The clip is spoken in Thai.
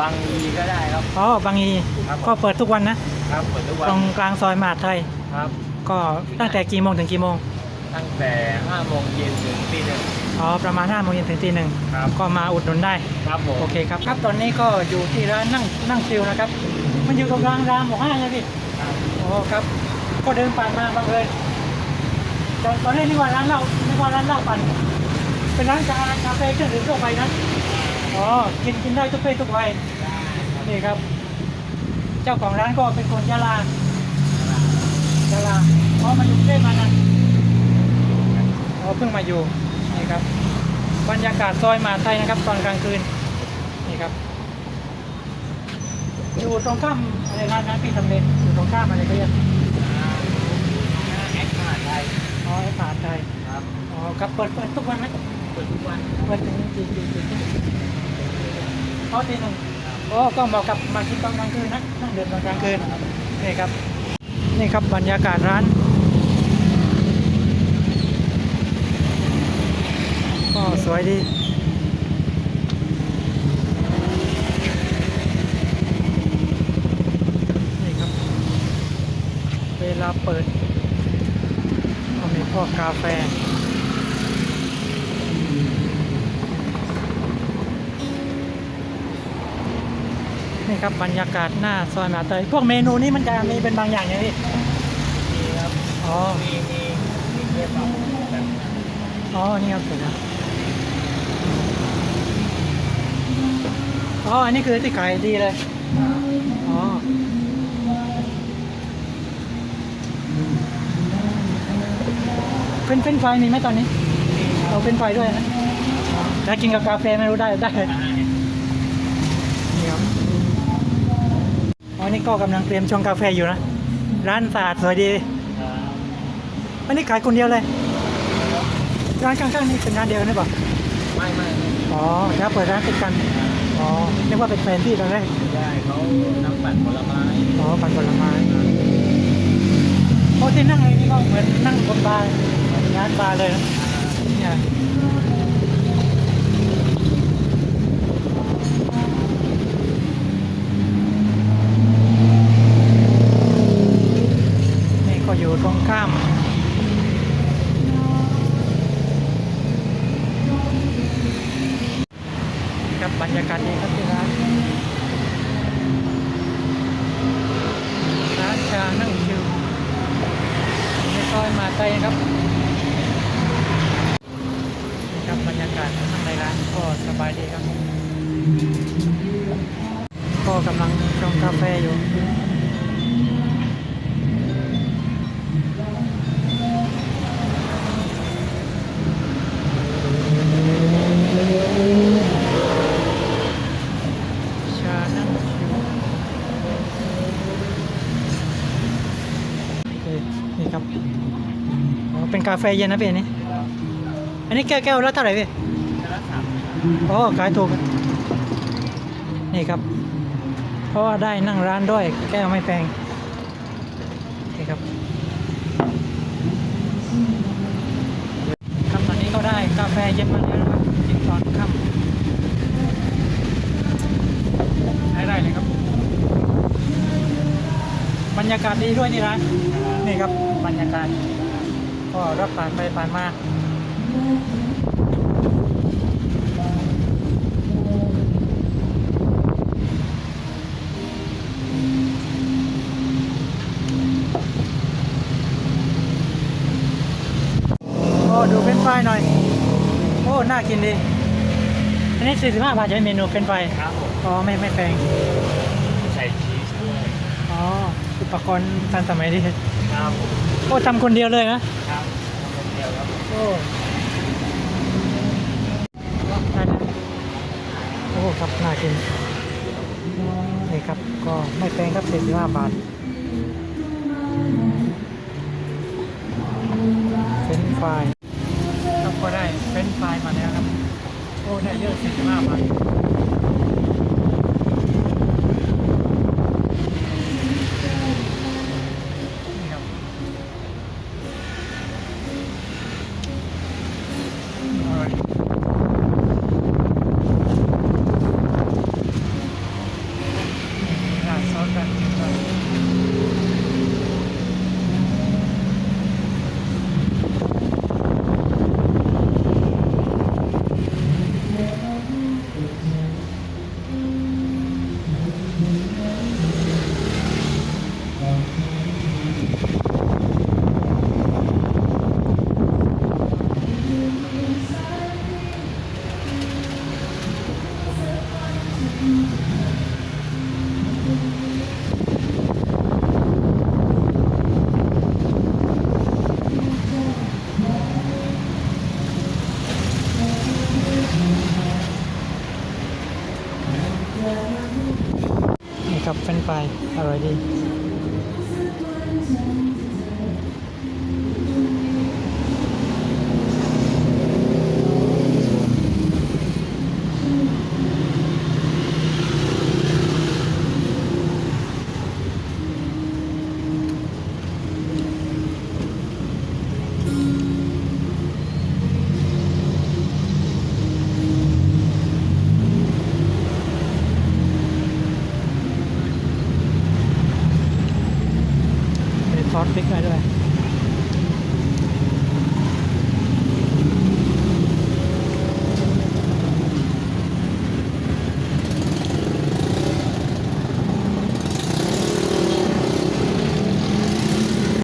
บางอีก็ได้ครับ อ๋อบางอีครับผม ก็เปิดทุกวันนะครับเปิดทุกวัตนรงกลางซอยมหาดไทย ครับ ก็ตั้งแต่กี่โมงถึงกี่โมงตั้งแต่5โมงเย็นถึงตีหนึ่งอ๋อประมาณ5โมงเย็นถึงตีหนึ่งครับ ก็มาอุดหนุนได้ ครับผมโอเคครับครับตอนนี้ก็อยู่ที่ร้านนั่งนั่งฟิวนะครับ มันอยู่ตรงกลางรามหมู่ห้าเลยพี่ครับโอ้ครับ ก็เดินผ่านมาบังเอิญตอนตอนแรกนึกว่าร้านเหล้านึกว่าร้านเหล้าปั่นเป็นร้านกากาแฟเครื่องดื่มทั่วไปนะ อ๋อ กินกินได้ทุกเพศทุกวัย นี่ครับ เจ้าของร้านก็เป็นคนยะลายะลาอ๋อมาอยู่กรุงเทพมานะอ๋อเพิ่งมาอยู่ นี่ครับ บรรยากาศซอยมหาไทยนะครับ ตอนกลางคืน นี่ครับ อยู่ตรงข้ามอะไรร้านนั้นพี่ทำเลนอยู่ตรงข้ามอะไรก็ยังแอคมหาไทยอ๋อไอ้ผาไทยครับ อ๋อครับเปิดเปิดทุกวันไหมเปิดทุกวัน เปิดถึงกี่กี่กี่กี่ อ๋อตีหนึ่งอ๋อก็เหมาะกับมากินตอนกลางคืนนะนั่งเดินตอนกลางคืนนี่ครับ นี่ครับบรรยากาศร้านก็สวยดีนี่ครับ เวลาเปิดก็มีพวกกาแฟ นี่ครับบรรยากาศหน้าซอยมหาเตยพวกเมนูนี้มันจะมีเป็นบางอย่างอย่างนี้มีครับอ๋อมีมีมีเทปแบบแบบอ๋อนี่ครับผมนะอ๋ออันนี้คือที่ขายดีเลยอ๋อเป็นเป็นไฟมีไหมตอนนี้ เอาเป็นไฟด้วยนะแล้วกินกับกาแฟไม่รู้ได้ได้ นี่ครับ อ๋อนี่ก็กำลังเตรียมชงกาแฟอยู่นะ ร้านสะอาดสวยดีอันนี้ขายคนเดียวเลย ร้านข้างๆนี่เป็นร้านเดียวกันหรือเปล่าไม่ไม่ไม่อ๋อแล้วเปิดร้านติดกัน อ๋อนึกว่าเป็นแฟนพี่ตอนแรกได้เขาน้ำปั่นผลไม้อ๋อปั่นผลไม้โอ้ที่นั่งเลยนี่ก็เหมือนนั่งบนบาร์ร้านบาร์เลยนะเนี่ยนี่ก็อยู่ตรงข้าม ครั บรรยากาศดีครับที่ร้านร้านชานั่งชิวไม่ค่อยมาไตครับครับบรรยากาศข้างในร้านก็สบายดีครับ ก็กำลังชงกาแฟอยู่ ครับเป็นกาแฟเย็นนะพี่อันนี้ อันนี้แก้วแก้วละเท่าไหร่พี่แล้วสามอ๋อขายถูกนี่ครับ เพราะว่าได้นั่งร้านด้วยแก้วไม่แพงนี่ครับครับตอนนี้ก็ได้กาแฟเย็นมาแล้วครับกินตอนค่ำได้ได้เลยครับ บรรยากาศดีด้วยนี่ร้าน นี่ครับบรรยากาศก็รับผ่านไปผ่านมาโอ้ดูเป็นไฟรายหน่อย โอ้ น่ากินดี อันนี้ 45 บาทใช่ไหมเมนูเป็นไฟรายครับผมอ๋อ ไม่ ไม่แพง ใส่ชีสด้วย อ๋อ อุปกรณ์ทันสมัยดี ครับผมโอ้ทำคนเดียวเลยนะครับคนเดียวครับโอ้ได้แล้วโอ้ครับน่ากินนี่ครับก็ไม่แพงครับ45บาทเฟรนช์ฟรายครับก็ได้เฟรนช์ฟรายมาแล้วครับ โอ้ได้เยอะ45บาทนี่ครับอร่อย กับเฟรนฟรายอร่อยดี